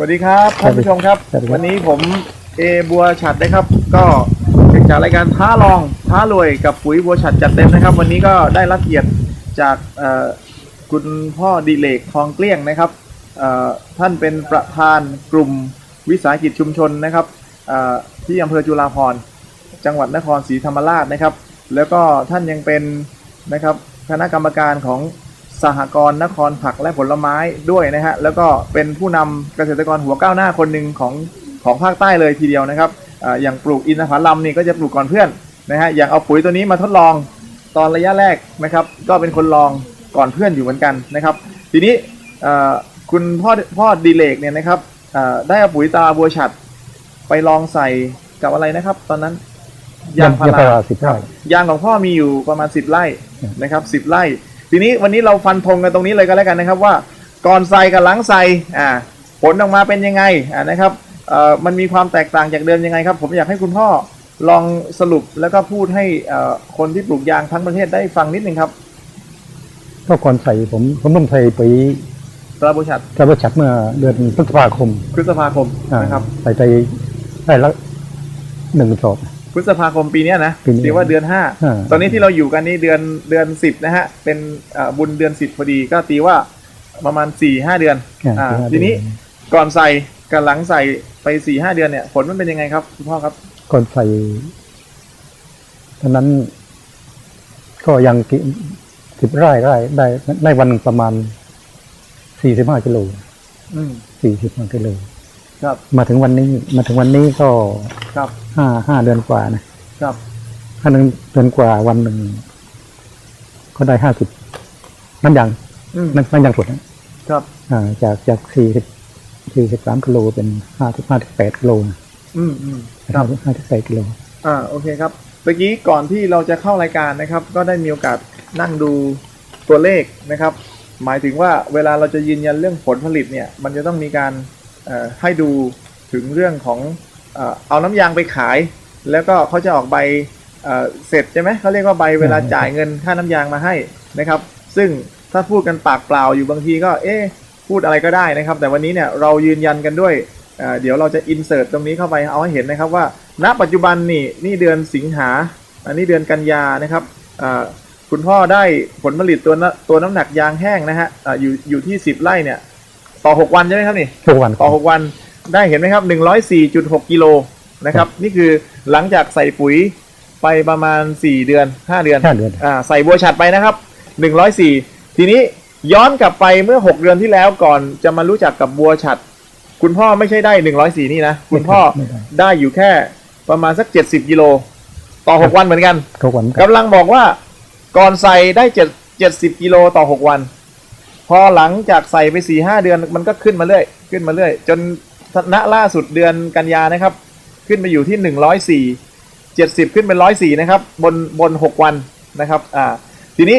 วัสดีครับท่านผู้ชมครับสวัสดีครับ วันนี้ผมเอบัวฉัดนะครับ ก็จากรายการท้าลองท้ารวยกับปุ๋ยบัวฉัดจัดเต็มนะครับ วันนี้ก็ได้รับเกียรติจากเอ่อคุณพ่อดิเลกทองเกลี้ยงนะครับเอ่อท่านเป็นประธานกลุ่มวิสาหกิจชุมชนนะครับเอ่อที่อำเภอจุฬาภรณ์จังหวัดนครศรีธรรมราชนะครับ แล้วก็ท่านยังเป็นนะครับคณะกรรมการของ สหกรณ์นครผักและผลไม้ด้วยนะฮะแล้วก็เป็นผู้นำเกษตรกรหัวก้าวหน้าคนหนึ่งของของภาคใต้เลยทีเดียวนะครับอาอย่างปลูกอินทผลัมนี่ก็จะปลูกก่อนเพื่อนนะฮะอย่างเอาปุ๋ยตัวนี้มาทดลองตอนระยะแรกนะครับ ก็เป็นคนลองก่อนเพื่อนอยู่เหมือนกันนะครับ ทีนี้เอ่อคุณพ่อพ่อดีเลกเนี่ยนะครับเอ่อได้เอาปุ๋ยตาบัวฉัดไปลองใส่กับอะไรนะครับ ตอนนั้นยางพาราสิบไร่ยางของพ่อมีอยู่ประมาณ10ไร่อืมนะครับ10ไร่ ทีนี้วันนี้เราฟันธงกันตรงนี้เลยก็แล้วกันนะครับ ว่าก่อนใส่กับหลังใส่อ่าผลออกมาเป็นยังไงอ่านะครับเอ่อมันมีความแตกต่างจากเดิมยังไงครับ ผมอยากให้คุณพ่อลองสรุปแล้วก็พูดให้เอ่อคนที่ปลูกยางทั้งประเทศได้ฟังนิดนึงครับก็ก่อนใส่ผมผมต้องใส่ปุ๋ยตราบูชัดกระบชัดเมื่อเดือนพฤษภาคมพฤษภาคมอ่านะครับ ใส่ใจได้ละหนึ่งกระสอบ พฤษภาคมปีเนี้ยนะปีนี้ถือว่าเดือนห้าอ่า ตอนนี้ที่เราอยู่กันนี่เดือนเดือนสิบนะฮะ เป็นเอ่อบุญเดือนสิบพอดีก็ตีว่าประมาณสี่ห้าเดือนอ่าอ่าสี่ห้าทีนี้เดือนก่อนใส่กับหลังใส่ไปสี่ห้าเดือนเนี่ยผลมันเป็นยังไงครับคุณพ่อครับ ก่อนใส่ตอนนั้น ก็ยังกิสิบไร่ไร่ได้ได้วันหนึ่งประมาณสี่สิบห้ากิโลอืมสี่สิบห้ากิโล ครับ มาถึงวันนี้มาถึงวันนี้ก็ครับห้าห้าเดือนกว่านะครับห้าเดือนเดือนกว่าวันหนึ่งก็ได้ห้าสิบน้ำยางอืมน้ำน้ำยางสดนะครับอ่าจากจากสี่สิบสี่สิบสามกิโลเป็นห้าสิบห้าสิบแปดกิโลอืมอืมคห้ารับสิบห้าสิบแปดกิโลอ่าโอเคครับเมื่อกี้ก่อนที่เราจะเข้ารายการนะครับ ก็ได้มีโอกาสนั่งดูตัวเลขนะครับ หมายถึงว่าเวลาเราจะยืนยันเรื่องผลผลิตเนี่ย มันจะต้องมีการเอ่อ ให้ดูถึงเรื่องของเอาน้ำยางไปขาย แล้วก็เขาจะออกใบเสร็จใช่ไหมเขาเรียกว่าใบเวลาจ่ายเงินค่าน้ำยางมาให้นะครับ ซึ่งถ้าพูดกันปากเปล่าอยู่บางทีก็เอ๊ะพูดอะไรก็ได้นะครับ แต่วันนี้เนี่ยเรายืนยันกันด้วยเดี๋ยวเราจะอินเสิร์ตตรงนี้เข้าไปเอาให้เห็นนะครับว่า ณปัจจุบันนี่นี่เดือนสิงหาอันนี้เดือนกันยานะครับคุณพ่อได้ผลผลิตตัวตัวน้ำหนักยางแห้งนะฮะอ่าอยู่อยู่ที่ 10 ไร่เนี่ย ต่อ6วันใช่ไหมครับนี่ทุกวันต่อ6วันได้เห็นไหมครับ104.6กิโลนะครับ นี่คือหลังจากใส่ปุ๋ยไปประมาณ4เดือน5เดือนห้าเดือน อ่าใส่บัวฉัดไปนะครับ104ทีนี้ย้อนกลับไปเมื่อ6เดือนที่แล้วก่อนจะมารู้จักกับบัวฉัด คุณพ่อไม่ใช่ได้104นี่นะ คุณพ่อไม่ได้ ได้อยู่แค่ประมาณสัก70กิโลต่อ6วันเหมือนกัน ทุกวันกำลังบอกว่าก่อนใส่ได้7 70กิโลต่อ6วัน พอหลังจากใส่ไป4-5เดือนมันก็ขึ้นมาเรื่อยขึ้นมาเรื่อย จนณล่าสุดเดือนกันยานะครับ ขึ้นไปอยู่ที่104 70ขึ้นเป็น104นะครับ บนบน6วันนะครับอ่าทีนี้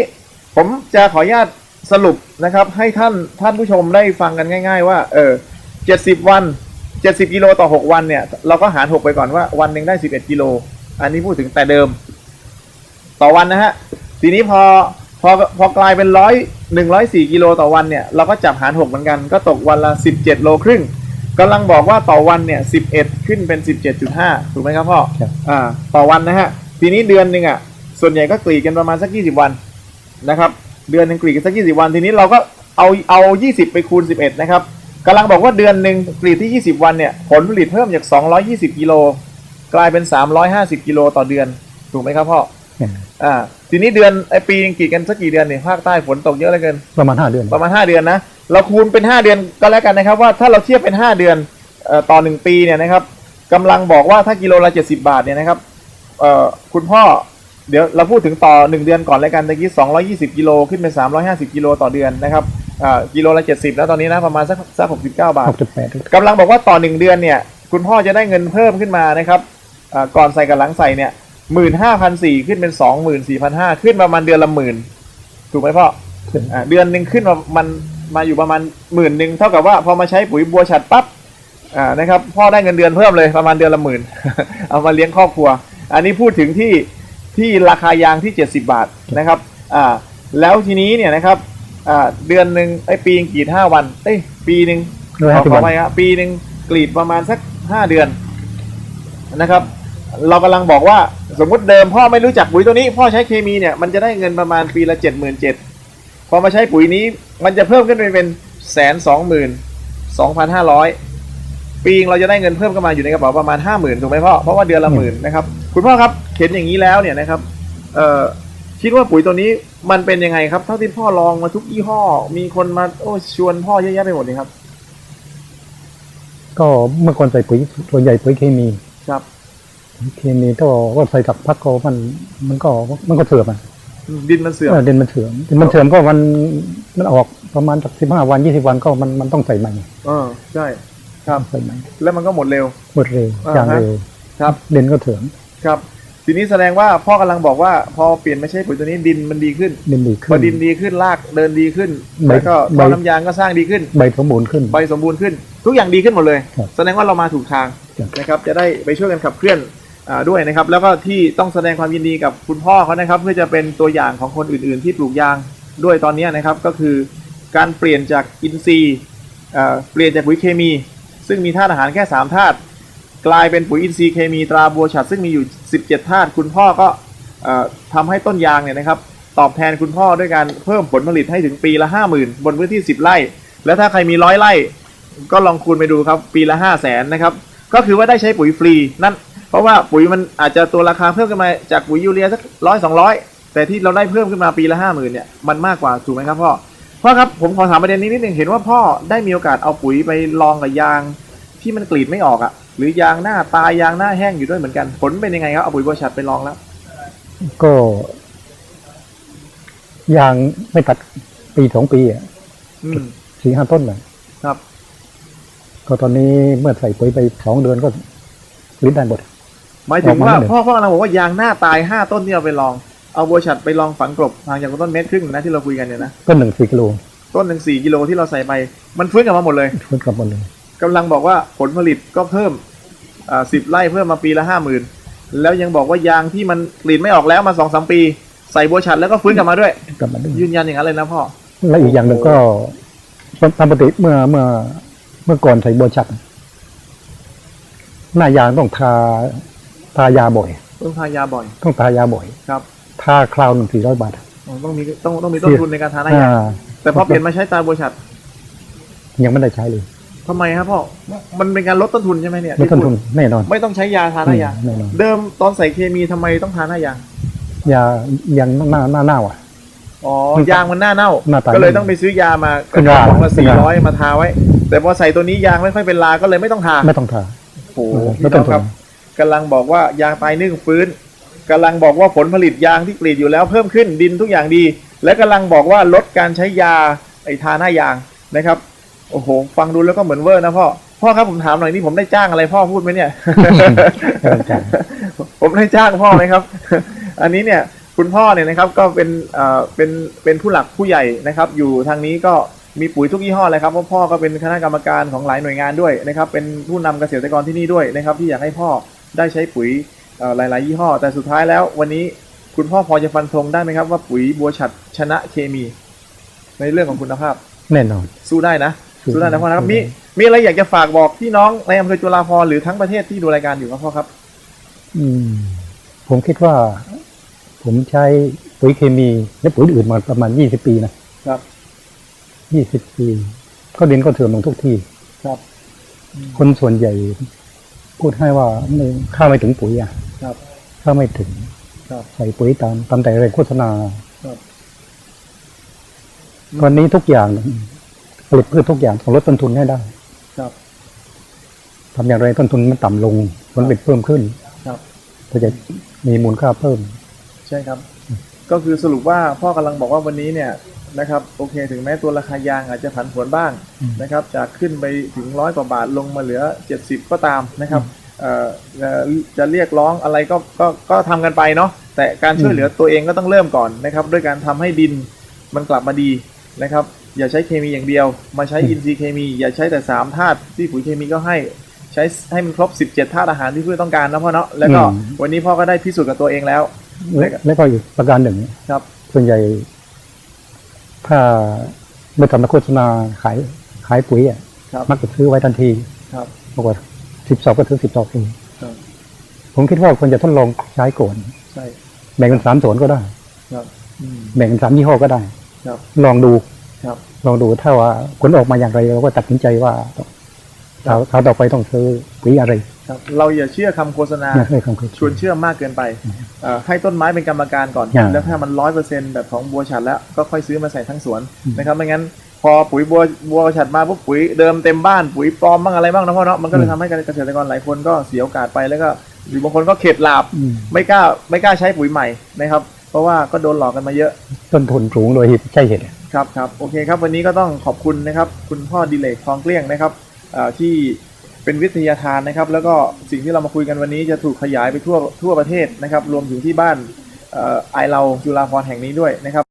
ผมจะขออนุญาตสรุปนะครับ ให้ท่านท่านผู้ชมได้ฟังกันง่าย ๆ ว่าเออ70วัน70กิโลต่อ6วันเนี่ย เราก็หาร6ไปก่อนว่าวันหนึ่งได้11กิโลอันนี้พูดถึงแต่เดิม ต่อวันนะฮะทีนี้พอพอพอกลายเป็นร้อย หนึ่งร้อยสี่กิโลต่อวันเนี่ยเราก็จับหารหกเหมือนกัน ก็ตกวันละสิบเจ็ดโลครึ่งกำลังบอกว่าต่อวันเนี่ยสิบเอ็ดขึ้นเป็นสิบเจ็ดจุดห้าถูกไหมครับพ่อครับอ่าต่อวันนะฮะทีนี้เดือนหนึ่งอะส่วนใหญ่ก็กรีดกันประมาณสักยี่สิบวันนะครับเดือนหนึ่งกรีดกันสักยี่สิบวัน ทีนี้เราก็เอาเอายี่สิบไปคูณสิบเอ็ดนะครับกำลังบอกว่าเดือนหนึ่งกรีดที่ยี่สิบวันเนี่ยผลผลิตเพิ่มจากสองร้อยี่สิบกิโลกลายเป็นสามร้อยห้าสิบกิโลต่อเดือนถูกไหมครับพ่อ อ่าอ่าทีนี้เดือนไอปีนึงกรีดกันสักกี่เดือนเนี่ยภาคใต้ฝนตกเยอะเหลือเกินประมาณห้าเดือนประมาณ5เดือนนะเราคูณเป็น5เดือนก็แล้วกันนะครับ ว่าถ้าเราเทียบเป็น5เดือนเอ่อต่อ1ปีเนี่ยนะครับกำลังบอกว่าถ้ากิโลละ70บาทเนี่ยนะครับเอ่อคุณพ่อเดี๋ยวเราพูดถึงต่อ 1 เดือนก่อนแล้วกันตะกี้220 กิโลขึ้นเป็น 350 กิโลต่อเดือนนะครับอ่ากิโลละ 70 แล้วตอนนี้นะประมาณสักสัก69 บาทหกจุดแปดกำลังบอกว่าต่อ 1 เดือนเนี่ยคุณพ่อจะได้เงินเพิ่มขึ้นมานะครับอ่าก่อนใส่กับหลังใส่เนี่ย หมื่นห้าพันสี่ขึ้นเป็นสองหมื่นสี่พันห้าขึ้นประมาณเดือนละหมื่นถูกไหมพ่ออ่าเดือนหนึ่งขึ้นมามันมาอยู่ประมาณหมื่นหนึ่งเท่ากับว่าพอมาใช้ปุ๋ยบัวฉัดปั๊บอ่านะครับพ่อได้เงินเดือนเพิ่มเลยประมาณเดือนละหมื่นเอามาเลี้ยงครอบครัว อันนี้พูดถึงที่ที่ราคายางที่ 70 บาทนะครับอ่าแล้วทีนี้เนี่ยนะครับอ่าเดือนหนึ่งไอ้ยปีนึงกรีดห้าวันเอ้ยปีหนึ่งร้อยขอห้าสิบขอวันไปครับปีหนึ่งกลีบประมาณสักห้าเดือนนะครับ เรากำลังบอกว่าสมมุติเดิมพ่อไม่รู้จักปุ๋ยตัวนี้ พ่อใช้เคมีเนี่ยมันจะได้เงินประมาณปีละเจ็ดหมื่นเจ็ดพอมาใช้ปุ๋ยนี้มันจะเพิ่มขึ้นไปเป็นแสนสองหมื่นสองพันห้าร้อยปีนึงเราจะได้เงินเพิ่มเข้ามาอยู่ในกระเป๋าประมาณห้าหมื่นถูกไหมพ่อเพราะว่าเดือนละหมื่นนะครับคุณพ่อครับเห็นอย่างนี้แล้วเนี่ยนะครับเอ่อคิดว่าปุ๋ยตัวนี้มันเป็นยังไงครับ เท่าที่พ่อลองมาทุกยี่ห้อ มีคนมาโอ้ชวนพ่อเยอะแยะไปหมดเลยครับ ก็เมื่อก่อนใส่ปุ๋ยส่วนใหญ่ปุ๋ยเคมีครับ ปุ๋ยเคมีถ้าว่าใส่กับพักก็มัน มันก็มันก็เสื่อมอะดินมันเสื่อมเออเดินมันเสื่อมดินมันเสื่อมก็มันมันออกประมาณจากสิบห้าวันยี่สิบวันก็มันมันต้องใส่ใหม่เออใช่ครับใส่ใหม่แล้วมันก็หมดเร็วหมดเร็วอ่าฮะอย่างเร็วครับดินก็เสื่อมครับ ทีนี้แสดงว่าพ่อกำลังบอกว่า พอเปลี่ยนไม่ใช่ปุ๋ยตัวนี้ดินมันดีขึ้นดินดีพขึ้อนดินดีขึ้นรากเดินดีขึ้นใบแล้วก็ใบท่อน้ำยางก็สร้างดีขึ้นใบสมบูรณ์ขึ้นใบสมบูรณ์ขึ้น ทุกอย่างดีขึ้นหมดเลยครับแสดงว่าเรามาถูกทางครับนะครับ จะได้ไปช่วยกันขับเคลื่อนอ่า ด้วยนะครับ แล้วก็ที่ต้องแสดงความยินดีกับคุณพ่อเขานะครับ เพื่อจะเป็นตัวอย่างของคนอื่น ๆ ที่ปลูกยางด้วยตอนนี้นะครับ ก็คือการเปลี่ยนจากอินทรีย์เปลี่ยนจากปุ๋ยเคมี ซึ่งมีธาตุอาหารแค่ 3 ธาตุกลายเป็นปุ๋ยอินทรีย์เคมีตราบัวฉัดซึ่งมีอยู่ 17 ธาตุคุณพ่อก็เอ่อทำให้ต้นยางเนี่ยนะครับ ตอบแทนคุณพ่อด้วยการเพิ่มผลผลิตให้ถึงปีละ 50,000 บนพื้นที่ 10 ไร่ แล้วถ้าใครมีร้อยไร่ ก็ลองคูณไปดูครับ ปีละ 5 0 0แสนนะครับ ก็คือว่าได้ใช้ปุ๋ยฟรีนั่น เพราะว่าปุ๋ยมันอาจจะตัวราคาเพิ่มขึ้นมาจากปุ๋ยยูเรียสักร้อยสองร้อยแต่ที่เราได้เพิ่มขึ้นมาปีละห้าหมื่นเนี่ยมันมากกว่าถูกไหมครับพ่อพ่อครับผมขอถามประเด็นนี้นิดนึงเห็นว่าพ่อได้มีโอกาสเอาปุ๋ยไปลองกับยางที่มันกรีดไม่ออกอะ่ะ หรือยางหน้าตายยางหน้าแห้งอยู่ด้วยเหมือนกันผลเป็นยังไงครับเอาปุ๋ยบัวฉัดไปลองแล้ว ก็ยางไม่ตัดปีสองปีอะอืมสี่ห้าต้นเลยครับ ก็ตอนนี้เมื่อใส่ปุ๋ยไปสองเดือนก็ลิ้นได้หมด หมายถึงว่าออกมาเลยพ่อพ่อกำลังบอกว่ายางหน้าตายห้าต้นที่เราไปลองเอาบัวฉัดไปลองฝังกลบห่างจากต้นเมตรครึ่งนะที่เราคุยกันเนี่ยนะก็หนึ่งสี่กิโลต้นหนึ่งสี่กิโลที่เราใส่ไปมันฟื้นกลับมาหมดเลยทุนกลับหมดเลยกำลังบอกว่าผลผลิตก็เพิ่มอ่าสิบไร่เพิ่มมาปีละห้าหมื่นแล้วยังบอกว่ายางที่มันกรีดไม่ออกแล้วมาสองสามปี ใส่บัวฉัดแล้วก็ฟื้นกลับมาด้วยกลับมาด้วยยืนยันอย่างนั้นเลยนะพ่อและอีกอย่างหนึ่งก็ตามปกติเมื่อเมื่อเมื่อก่อนใส่บัวชัดหน้ายางต้องทา ทายาบ่อย ต้องทายาบ่อย ต้องทายาบ่อยครับทาคราวหนึ่งสี่ร้อยบาทอ๋อต้องมีต้องต้องมีต้นทุนในการทาหน้ายางอ่าแต่พอเปลี่ยนมาใช้ตาบัวฉัดยังไม่ได้ใช้เลยทำไมครับพ่อ มันเป็นการลดต้นทุนใช่ไหมเนี่ยไม่ต้นทุนที่พูดแน่นอน ไม่ต้องใช้ยาทาหน้ายางแน่นอนเดิมตอนใส่เคมีทำไมต้องทาหน้ายางยายางหน้าหน้าหน้าอะ อ๋อ ยางมันหน้าเน่าหน้าตายก็เลยต้องไปซื้อยามาขึ้นราของละขึ้นสี่ราร้อยมาทาไว้ แต่พอใส่ตัวนี้ยางไม่ค่อยเป็นลา ก็เลยไม่ต้องทา ไม่ต้องทา โอ้โหแล้พี่วต้นทุนน้องครับ กำลังบอกว่ายางตายนึ่งฟื้นกำลังบอกว่าผลผลิตยางที่กรีดอยู่แล้วเพิ่มขึ้นดินทุกอย่างดี และกำลังบอกว่าลดการใช้ยาไอ้ทาหน้ายางนะครับโอ้โหฟังดูแล้วก็เหมือนเวอร์นะพ่อพ่อครับผมถามหน่อยนี่ผมได้จ้างอะไรพ่อพูดไหมเนี่ยไม่ต้องจ้างผมได้จ้างพ่อไหมครับ อันนี้เนี่ยคุณพ่อเนี่ยนะครับก็เป็นเอ่อเป็นเป็นผู้หลักผู้ใหญ่นะครับ อยู่ทางนี้ก็มีปุ๋ยทุกยี่ห้อเลยครับเพราะพ่อก็เป็นคณะกรรมการของหลายหน่วยงานด้วยนะครับ เป็นผู้นำเกษตรกรที่นี่ด้วยนะครับ ที่อยากให้พ่อ ได้ใช้ปุ๋ยเอ่อหลาย ๆ ยี่ห้อ แต่สุดท้ายแล้ววันนี้คุณพ่อพอจะฟันธงได้ไหมครับว่าปุ๋ยบัวฉัดชนะเคมี ในเรื่องของคุณภาพ แน่นอน สู้ได้นะสู้สู้ได้นะพ่อนะครับสู้ได้มีมีอะไรอยากจะฝากบอกพี่น้องในอำเภอจุฬาภรณ์หรือทั้งประเทศที่ดูรายการอยู่ครับพ่อครับ อืม ผมคิดว่า ผมใช้ปุ๋ยเคมีและปุ๋ยอื่นมาประมาณยี่สิบปีนะครับยี่สิบปี ก็ดินก็เถื่อมลงทุกที่ครับ คนส่วนใหญ่ พูดให้ว่าไม่ข้าวไม่ถึงปุ๋ยอะครับข้าวไม่ถึงครับใส่ปุ๋ยตามตามแต่แรงโฆษณาครับตอนนี้ทุกอย่างผลิตพืชทุกอย่างต้องลดต้นทุนให้ได้ครับทำอย่างไรต้นทุนมันต่ำลงผลผลิตเพิ่มขึ้นครับก็จะมีมูลค่าเพิ่ม ใช่ครับ ก็คือสรุปว่าพ่อกำลังบอกว่าวันนี้เนี่ย นะครับโอเค ถึงแม้ตัวราคายางอาจจะผันผวนบ้างอืมนะครับ จากขึ้นไปถึงร้อยกว่าบาทลงมาเหลือ 70 ก็ตามนะครับเอ่อเอ่อจะเรียกร้องอะไรก็ก็ก็ทำกันไปเนาะแต่การช่วยเหลือตัวเองก็ต้องเริ่มก่อนนะครับ ด้วยการทำให้ดินมันกลับมาดีนะครับ อย่าใช้เคมีอย่างเดียว มาใช้อินทรีย์เคมี อย่าใช้แต่สามธาตุที่ปุ๋ยเคมีก็ให้ใช้ให้มันครบ 17ธาตุอาหารที่พืชต้องการนะพ่อเนาะแล้วก็อืมวันนี้พ่อก็ได้พิสูจน์กับตัวเองแล้ว และและก็อีกประการหนึ่งครับส่วนใหญ่ ถ้าไม่ทำโฆษณาขายขายปุ๋ยอะครับ มักจะซื้อไว้ทันทีครับบอกว่าสิบสอบก็ซื้อสิบสอบเองครับ ผมคิดว่าควรจะทดลองใช้ก่อนใช่แบ่งเป็นสามส่วนก็ได้ ครับอืมแบ่งเป็นสามยี่ห้อก็ได้ ครับ ลองดู ครับ ลองดูถ้าว่าผลออกมาอย่างไรเราก็ตัดสินใจว่าเราเราต่อไปต้องซื้อปุ๋ยอะไรครับ เราอย่าเชื่อคำโฆษณาเนี่ยให้คำคิดชวนเชื่อมากเกินไปเอ่อให้ต้นไม้เป็นกรรมการก่อนอ่าแล้วถ้ามันร้อยเปอร์เซ็นต์แบบของบัวฉัดแล้วก็ค่อยซื้อมาใส่ทั้งสวนอืมนะครับไม่งั้นพอปุ๋ยบัวบัวฉัดมาปุ๊บปุ๋ยเดิมเต็มบ้านปุ๋ยปลอมบ้างอะไรบ้างนะพ่อเนาะมันก็เลยทำให้เกษตรกรหลายคนก็เสียโอกาสไปแล้วก็หรือบางคนก็เข็ดหลาบอืมไม่กล้าไม่กล้าใช้ปุ๋ยใหม่นะครับ เพราะว่าก็โดนหลอกกันมาเยอะ ต้นทุนสูงโดยใช่เหตุครับครับโอเคครับ วันนี้ก็ต้องขอบคุณนะครับ คุณพ่อดิเลกทองเกลี้ยงนะครับเอ่อที่ เป็นวิทยาทานนะครับ แล้วก็สิ่งที่เรามาคุยกันวันนี้จะถูกขยายไปทั่วทั่วประเทศนะครับ รวมถึงที่บ้านไอเราจุฬาภรแห่งนี้ด้วยนะครับ